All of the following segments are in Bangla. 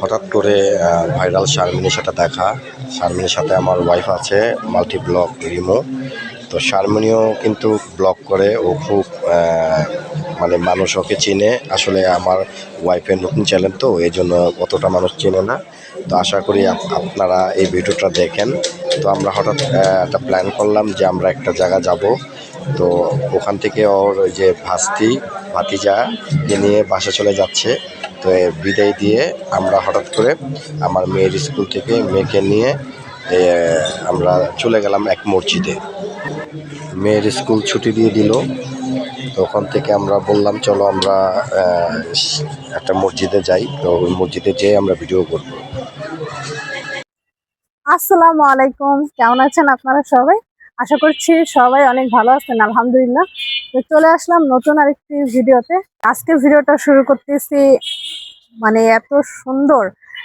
হঠাৎ করে ভাইরাল শারমিনের সাথে দেখা। শারমিনের সাথে আমার ওয়াইফ আছে মাল্টি ব্লক রিমো। তো শারমিনিও কিন্তু ব্লগ করে, ও খুব মানে মানুষ ওকে চিনে। আসলে আমার ওয়াইফের নতুন চ্যানেল তো, এই জন্য অতটা মানুষ চেনে না। তো আশা করি আপ- আপনারা এই ভিডিওটা দেখেন। তো আমরা হঠাৎ একটা প্ল্যান করলাম যে আমরা একটা জায়গা যাব। তো ওখান থেকে ওর যে ভাস্তি, ভাতিজা নিয়ে বাসা চলে যাচ্ছে। তো বিদায় দিয়ে আমরা হঠাৎ করে আমার মেয়ের স্কুল থেকে মেয়েকে নিয়ে আমরা চলে গেলাম এক মসজিদে। মেয়ের স্কুল ছুটি দিয়ে দিল। তো ওখান থেকে আমরা বললাম, চলো আমরা একটা মসজিদে যাই। তো ওই মসজিদে যেয়ে আমরা ভিডিও করব। আসসালামু আলাইকুম। কেমন আছেন আপনারা সবাই? আশা করছি সবাই অনেক ভালো আছেন, আলহামদুলিল্লাহ। তো চলে আসলাম নতুন আরেকটি ভিডিওতে। আজকে ভিডিওটা শুরু করতেছি মানে এত সুন্দর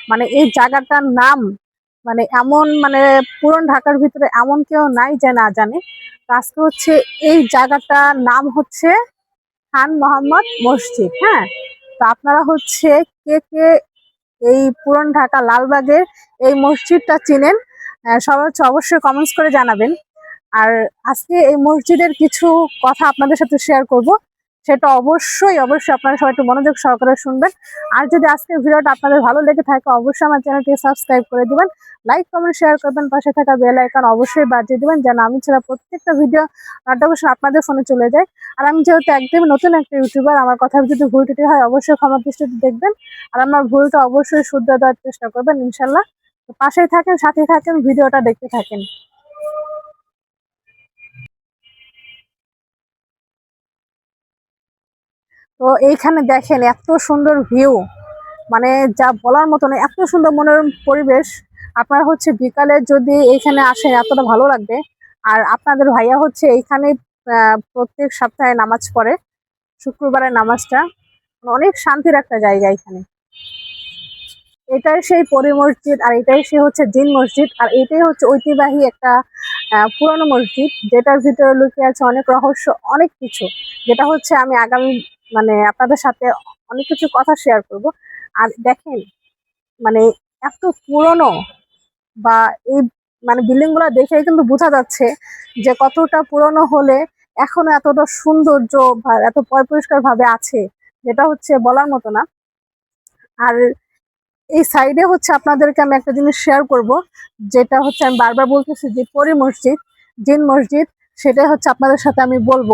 মানে এই জায়গাটার নাম মানে এমন মানে পুরন ঢাকার ভিতরে এমন কেউ নাই যে না জানে। আজকে হচ্ছে এই জায়গাটার নাম হচ্ছে খান মোহাম্মদ মসজিদ হ্যাঁ? তো আপনারা হচ্ছে কে কে এই পুরন ঢাকা লালবাগের এই মসজিদটা চিনেন সবাই হচ্ছে অবশ্যই কমেন্টস করে জানাবেন। আর আজকে এই মসজিদের কিছু কথা আপনাদের সাথে শেয়ার করব। সেটা অবশ্যই অবশ্যই আপনারা সবাই একটু মনোযোগ সহকারে শুনবেন। আর যদি আজকের ভিডিওটা আপনাদের ভালো লেগে থাকে, অবশ্যই আমার চ্যানেলটি সাবস্ক্রাইব করে দিবেন। লাইক কমেন্ট শেয়ার করবেন। পাশে থাকা বেল আইকন অবশ্যই বাজিয়ে দিবেন, যেন আমি ছাড়া প্রত্যেকটা ভিডিও নোটিফিকেশন আপনাদের ফোনে চলে যায়। আর আমি যেহেতু একদমই নতুন একটা ইউটিউবার আমার কথা যদি ভুল ত্রুটি হয়, অবশ্যই ক্ষমা দৃষ্টিতে দেখবেন। আর আমার ভুলটা অবশ্যই শুদ্ধ দেওয়ার চেষ্টা করবেন ইনশাল্লাহ পাশেই থাকেন, সাথে থাকেন, ভিডিওটা দেখতে থাকেন। তো এইখানে দেখেন এত সুন্দর ভিউ মানে যা বলার মতো না এত সুন্দর মনোরম পরিবেশ। আপনারা হচ্ছে বিকালে যদি এইখানে আসেন, এতটা ভালো লাগবে। আর আপনাদের ভাইয়া হচ্ছে এইখানে প্রত্যেক সপ্তাহে নামাজ পড়ে শুক্রবারের নামাজটা। অনেক শান্তির একটা জায়গা এখানে। এটাই সেই পরি মসজিদ, আর এটাই সে হচ্ছে জিন মসজিদ। আর এটাই হচ্ছে ঐতিহ্যবাহী একটা পুরনো মসজিদ, যেটার ভিতরে লুকিয়ে আছে অনেক রহস্য, অনেক কিছু। যেটা হচ্ছে আমি আগামী মানে আপনাদের সাথে অনেক কিছু কথা শেয়ার করব। আর দেখেন মানে এত পুরনো বা এই মানে বিল্ডিংগুলো দেখে কিন্তু বোঝা যাচ্ছে যে কতটা পুরনো হলে এখনও এতটা সৌন্দর্য এত পরিষ্কার ভাবে আছে, যেটা হচ্ছে বলার মতো না। আর এই সাইডে হচ্ছে আপনাদেরকে আমি একটা জিনিস শেয়ার করব, যেটা হচ্ছে আমি বারবার বলতেছি যে পরি মসজিদ, জিন মসজিদ, সেটাই হচ্ছে আপনাদের সাথে আমি বলব।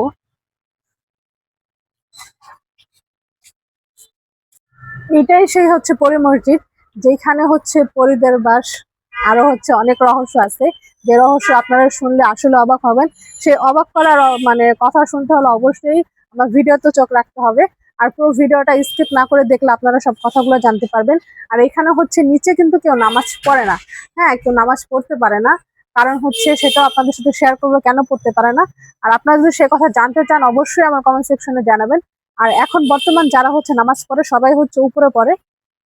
এটাই সেই হচ্ছে পরি মসজিদ, যেখানে হচ্ছে পরিদের বাস, আরও হচ্ছে অনেক রহস্য আছে। যে রহস্য আপনারা শুনলে আসলে অবাক হবেন। সেই অবাক করার মানে কথা শুনতে হলে অবশ্যই আমার ভিডিওতে চোখ রাখতে হবে। আর পুরো ভিডিওটা স্কিপ না করে দেখলে আপনারা সব কথাগুলো জানতে পারবেন। আর এখানে হচ্ছে নিচে কিন্তু কেউ নামাজ পড়ে না। হ্যাঁ কেউ নামাজ পড়তে পারে না। কারণ হচ্ছে সেটাও আপনাদের সাথে শেয়ার করব কেন পড়তে পারে না। আর আপনারা যদি সে কথা জানতে চান, অবশ্যই আমার কমেন্ট সেকশনে জানাবেন। আর এখন বর্তমান যারা হচ্ছে নামাজ পড়ে, সবাই হচ্ছে উপরে পড়ে।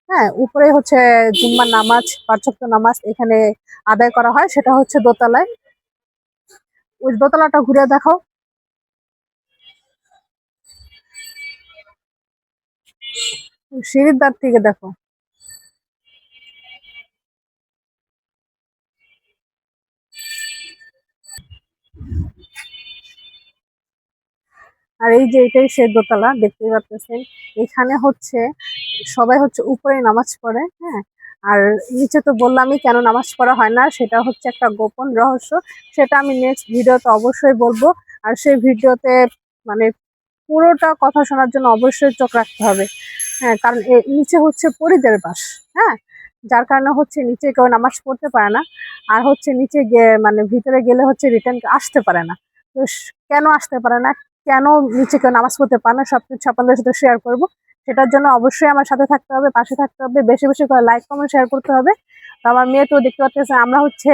হ্যাঁ উপরে হচ্ছে জুম্মার নামাজ পার্থক্য নামাজ এখানে আদায় করা হয়, সেটা হচ্ছে দোতলায়। ওই দোতলাটা ঘুরে দেখো সিঁড়ির দ্বার থেকে দেখো। আর এই যে এটাই সে দোতলা দেখতে পাচ্ছেন। এখানে হচ্ছে সবাই হচ্ছে উপরে নামাজ পড়ে হ্যাঁ? আর নিচে তো বললামই কেন নামাজ পড়া হয় না, সেটা হচ্ছে একটা গোপন রহস্য। সেটা আমি নেক্সট ভিডিওতে অবশ্যই বলব। আর সেই ভিডিওতে মানে পুরোটা কথা শোনার জন্য অবশ্যই চোখ রাখতে হবে। হ্যাঁ কারণ নিচে হচ্ছে পরিদের বাস হ্যাঁ? যার কারণে হচ্ছে নিচে কেউ নামাজ পড়তে পারে না। আর হচ্ছে নিচে মানে ভিতরে গেলে হচ্ছে রিটার্ন আসতে পারে না। তো কেন আসতে পারে না? কেন নিচে কেউ নামাজ পড়তে পারে না সবকিছু আপনাদের সাথে শেয়ার করব। সেটার জন্য অবশ্যই আমার সাথে থাকতে হবে, পাশে থাকতে হবে, বেশি বেশি করে লাইক কমেন্ট শেয়ার করতে হবে। তো আমার মেয়ে তো দেখতে পাচ্ছেন, আমরা হচ্ছে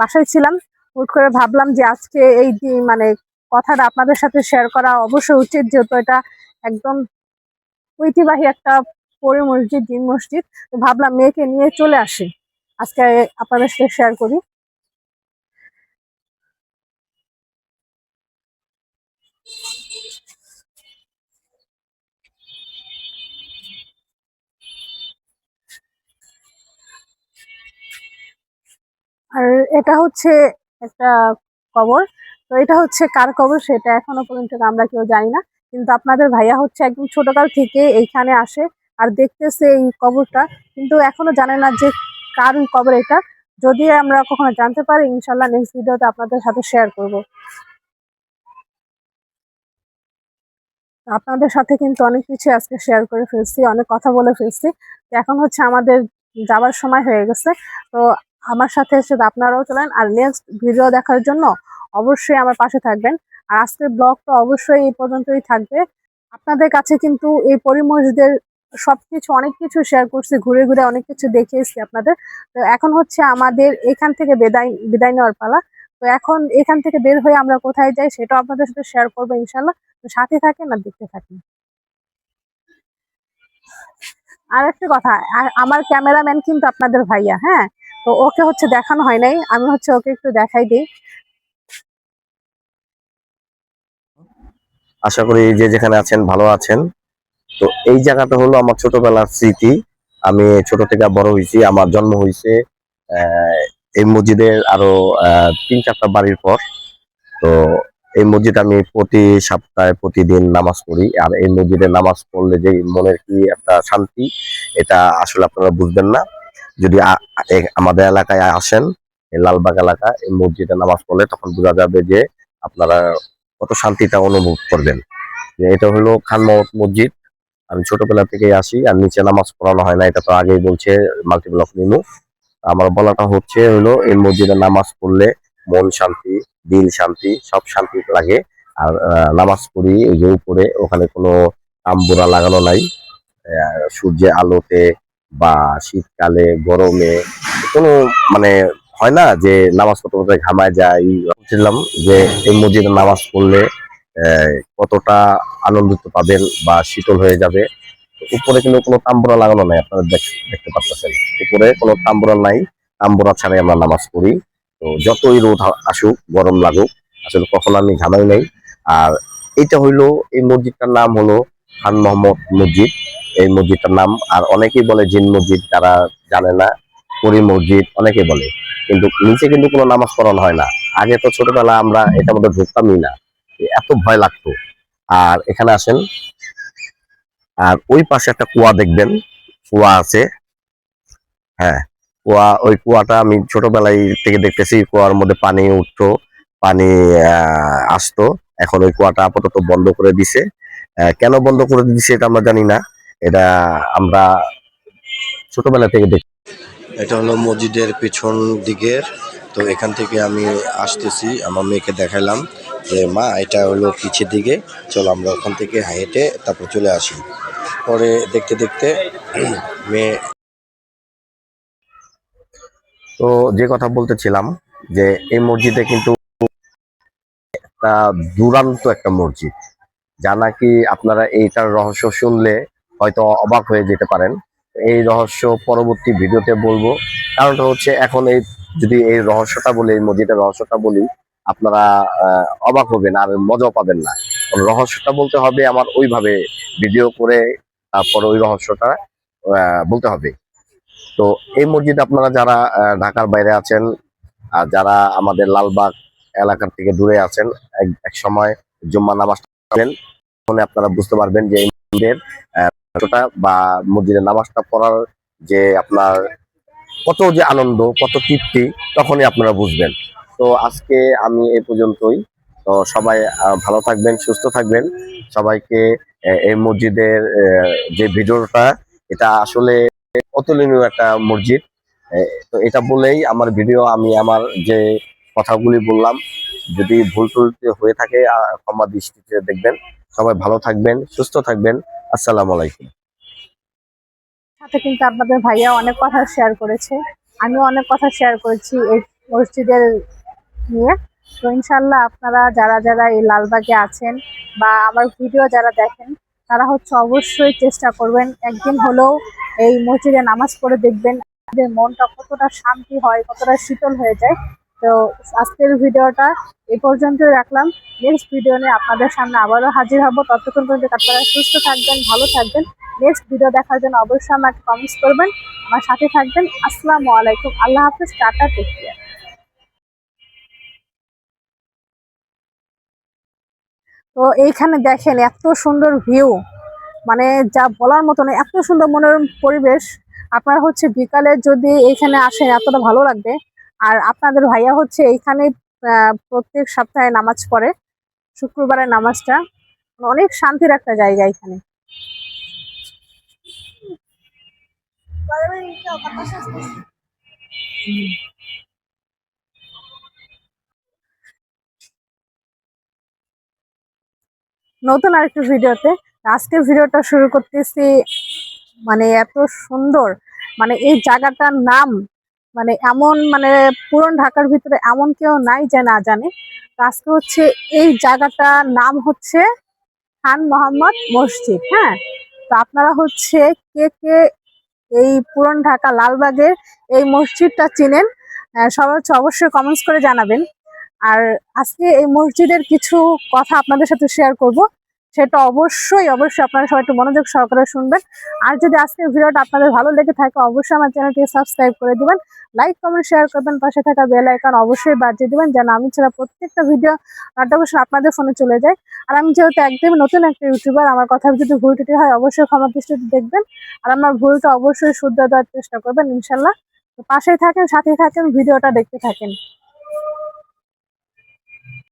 বাসায় ছিলাম। হুট করে ভাবলাম যে আজকে এই মানে কথাটা আপনাদের সাথে শেয়ার করা অবশ্যই উচিত, যেহেতু এটা একদম ঐতিহ্যবাহী একটা পরি মসজিদ, দিন মসজিদ। তো ভাবলাম মেয়েকে নিয়ে চলে আসি। আজকে আপনাদের সাথে শেয়ার করি। আর এটা হচ্ছে একটা কবর। তো এটা হচ্ছে কার কবর সেটা এখনও পর্যন্ত আমরা কেউ জানি না। কিন্তু আপনাদের ভাইয়া হচ্ছে একদম ছোটকাল থেকে এইখানে আসে আর দেখতেছে এই কবরটা। কিন্তু এখনও জানে না যে কার কবর এটা। যদি আমরা কখনো জানতে পারি ইনশাল্লাহ নেক্সট ভিডিওতে আপনাদের সাথে শেয়ার করব। আপনাদের সাথে কিন্তু অনেক কিছু আজকে শেয়ার করে ফেলছি, অনেক কথা বলে ফেলছি। এখন হচ্ছে আমাদের যাবার সময় হয়ে গেছে। তো আমার সাথে এসে আপনারাও চলেন আর নেক্সট ভিডিও দেখার জন্য অবশ্যই আমার পাশে থাকবেন। আর আজকের ব্লগটা অবশ্যই এই পর্যন্তই থাকবে। আপনাদের কাছে কিন্তু এই পরি মসজিদের সবকিছু, অনেক কিছু শেয়ার করছি, ঘুরে ঘুরে অনেক কিছু দেখে দেখিয়েছি আপনাদের। তো এখন হচ্ছে আমাদের এখান থেকে বিদায় বিদায় নেওয়ার পালা। তো এখন এখান থেকে বের হয়ে আমরা কোথায় যাই সেটাও আপনাদের সাথে শেয়ার করব ইনশাল্লাহ তো সাথে থাকেন আর দেখতে থাকেন। আর একটা কথা আমার ক্যামেরাম্যান কিন্তু আপনাদের ভাইয়া হ্যাঁ? তো ওকে হচ্ছে দেখানো হয় নাই। আমি হচ্ছে ওকে একটু দেখাই দিই। আশা করি যে যেখানে আছেন, ভালো আছেন। তো এই জায়গাটা হলো আমার ছোটবেলার স্মৃতি। আমি ছোট থেকে বড় হয়েছি, আমার জন্ম হয়েছে এই মসজিদের আরও তিন চারটা বাড়ির পর। তো এই মসজিদ আমি প্রতি সপ্তাহে প্রতিদিন নামাজ পড়ি। আর এই মসজিদে নামাজ পড়লে যে মনের কি একটা শান্তি, এটা আসলে আপনারা বুঝবেন না। যদি আমাদের এলাকায় আসেন, এই লালবাগ এলাকা, এই মসজিদে নামাজ পড়লে তখন বোঝা যাবে যে আপনারা কত শান্তিটা অনুভব করবেন। এটা হলো খান মোহাম্মদ মসজিদ। আমি ছোটবেলা থেকেই আসি, আর নিচে নামাজ পড়ানো হয় না, এটা তো আগেই বলছে মাল্টিব্লক নিমু আমার বলাটা হচ্ছে হলো, এই মসজিদে নামাজ পড়লে মন শান্তি, দিল শান্তি, সব শান্তি লাগে। আর নামাজ পড়ি এই যে উপরে, ওখানে কোনো তাম্বুরা লাগানো নাই। সূর্যের আলোতে বা শীতকালে, গরমে কোনো মানে হয় না যে নামাজ পড়তে পড়তে ঘামায় যায়। বলছিলাম যে এই মসজিদে নামাজ পড়লে কতটা আনন্দিত পাবেন বা শীতল হয়ে যাবে। উপরে কিন্তু কোনো তাম্বুরা লাগানো নাই, আপনারা দেখ- দেখতে পাচ্ছেন উপরে কোনো তাম্বুরা নাই, তাম্বুরা ছাড়াই আমরা নামাজ পড়ি। তো যতই রোদ আসুক, গরম লাগুক, আসলে কখনো আমি ঘামাই নাই। আর এটা হইল এই মসজিদটার নাম হলো খান মোহাম্মদ মসজিদ। এই মসজিদটার নাম। আর অনেকেই বলে জিন মসজিদ যারা জানে না। পরি মসজিদ অনেকে বলে। কিন্তু নিচে কিন্তু কোনো নামাজ পড়ানো হয় না। আগে তো ছোটবেলা আমরা এটার মধ্যে ঢুকতামই না। এত ভয় লাগতো। আর এখানে আসেন। আর ওই পাশে একটা কুয়া দেখবেন। কুয়া আছে। হ্যাঁ কুয়া, ওই কুয়াটা আমি ছোটবেলায় থেকে দেখতেছি। কুয়ার মধ্যে পানি উঠতো, পানি আসতো। এখন ওই কুয়াটা আপাতত বন্ধ করে দিছে। কেন বন্ধ করে দিছে এটা আমরা জানি না। এটা আমরা ছোটবেলা থেকে দেখি। এটা হলো মসজিদের পিছন দিকের। তো এখান থেকে আমি আসতেছি আমার মেয়েকে দেখাইলাম যে মা এটা হলো পিছের দিকে চলো আমরা ওখান থেকে হেঁটে তারপর চলে আসি। পরে দেখতে দেখতে মেয়ে তো যে কথা বলতেছিলাম যে এই মসজিদে কিন্তু একটা দুরান্ত একটা মসজিদ। যা নাকি আপনারা এইটার রহস্য শুনলে হয়তো অবাক হয়ে যেতে পারেন। এই রহস্য পরবর্তী ভিডিওতে বলব। কারণটা হচ্ছে এখন এই যদি এই রহস্যটা বলি, এই মসজিদের রহস্যটা বলি, আপনারা অবাক হবেন আর মজাও পাবেন না। রহস্যটা বলতে হবে, আমার ওইভাবে ভিডিও করে তারপর ওই রহস্যটা বলতে হবে। তো এই মসজিদ আপনারা যারা ঢাকার বাইরে আছেন, আর যারা আমাদের লালবাগ এলাকার থেকে দূরে আছেন, এক সময় জুম্মা নামাজ আপনারা বুঝতে পারবেন যে এই মসজিদের আহ, বা মসজিদের নামাজটা পড়ার যে আপনার কত যে আনন্দ কত তৃপ্তি তখনই আপনারা বুঝবেন। তো আজকে আমি এই পর্যন্তই। তো সবাই ভালো থাকবেন সুস্থ থাকবেন। সবাইকে এই মসজিদের যে ভিডিওটা এটা আসলে অতুলনীয় একটা মসজিদ। তো এটা বলেই আমার ভিডিও আমি আমার যে কথাগুলি বললাম যদি ভুল টুল হয়ে থাকে ক্ষমা দৃষ্টিতে দেখবেন। সবাই ভালো থাকবেন সুস্থ থাকবেন। আসসালামু আলাইকুম। সাথে কিন্তু আপনাদের ভাইয়া অনেক কথা শেয়ার করেছে। আমিও অনেক কথা শেয়ার করেছি এই মসজিদের নিয়ে। তো ইনশাল্লাহ আপনারা যারা যারা এই লালবাগে আছেন বা আমার ভিডিও যারা দেখেন, তারা হচ্ছে অবশ্যই চেষ্টা করবেন একদিন হলেও এই মসজিদে নামাজ পড়ে দেখবেন মনটা কতটা শান্তি হয়, কতটা শীতল হয়ে যায়। তো আজকের ভিডিওটা এ পর্যন্তই রাখলাম। নেক্সট ভিডিও নিয়ে আপনাদের সামনে আবারও হাজির হব। ততক্ষণ পর্যন্ত আপনারা সুস্থ থাকবেন, ভালো থাকবেন। নেক্সট ভিডিও দেখার জন্য অবশ্যই আমাকে কমেন্টস করবেন। আমার সাথে থাকবেন। আসসালামু আলাইকুম। আল্লাহ হাফেজ। টাটা টেক কেয়ার তো এইখানে দেখেন, এত সুন্দর ভিউ মানে যা বলার মতো না, এত সুন্দর মনোরম পরিবেশ। আপনারা হচ্ছে বিকালে যদি এখানে আসেন, এতটা ভালো লাগবে। আর আপনাদের ভাইয়া হচ্ছে এইখানে প্রত্যেক সপ্তাহে নামাজ পড়ে শুক্রবারের নামাজটা। অনেক শান্তির একটা জায়গা এখানে। নতুন আরেকটি ভিডিওতে, আজকের ভিডিওটা শুরু করতেছি মানে এত সুন্দর মানে এই জায়গাটার নাম মানে এমন মানে পুরন ঢাকার ভিতরে এমন কেউ নাই যে না জানে। আজকে হচ্ছে এই জায়গাটার নাম হচ্ছে খান মোহাম্মদ মসজিদ হ্যাঁ? তো আপনারা হচ্ছে কে কে এই পুরন ঢাকা লালবাগের এই মসজিদটা চিনেন সবাই হচ্ছে অবশ্যই কমেন্টস করে জানাবেন। আর আজকে এই মসজিদের কিছু কথা আপনাদের সাথে শেয়ার করব। সেটা অবশ্যই অবশ্যই আপনারা সবাই একটু মনোযোগ সহকারে শুনবেন। আর যদি আজকের ভিডিওটা আপনাদের ভালো লেগে থাকে, অবশ্যই আমার চ্যানেলটি সাবস্ক্রাইব করে দিবেন। লাইক কমেন্ট শেয়ার করবেন, পাশে থাকা বেল আইকন অবশ্যই বাজিয়ে দিবেন, যেন আমি ছাড়া প্রত্যেকটা ভিডিও নোটিফিকেশন আপনাদের ফোনে চলে যায়। আর আমি যেহেতু একদমই নতুন একটা ইউটিউবার আমার কথা যদি ভুল টুটি হয়, অবশ্যই ক্ষমা দৃষ্টিতে দেখবেন। আর আমার ভুলটা অবশ্যই শুদ্ধ দেওয়ার চেষ্টা করবেন ইনশাল্লাহ পাশেই থাকেন সাথে থাকেন, ভিডিওটা দেখতে থাকেন।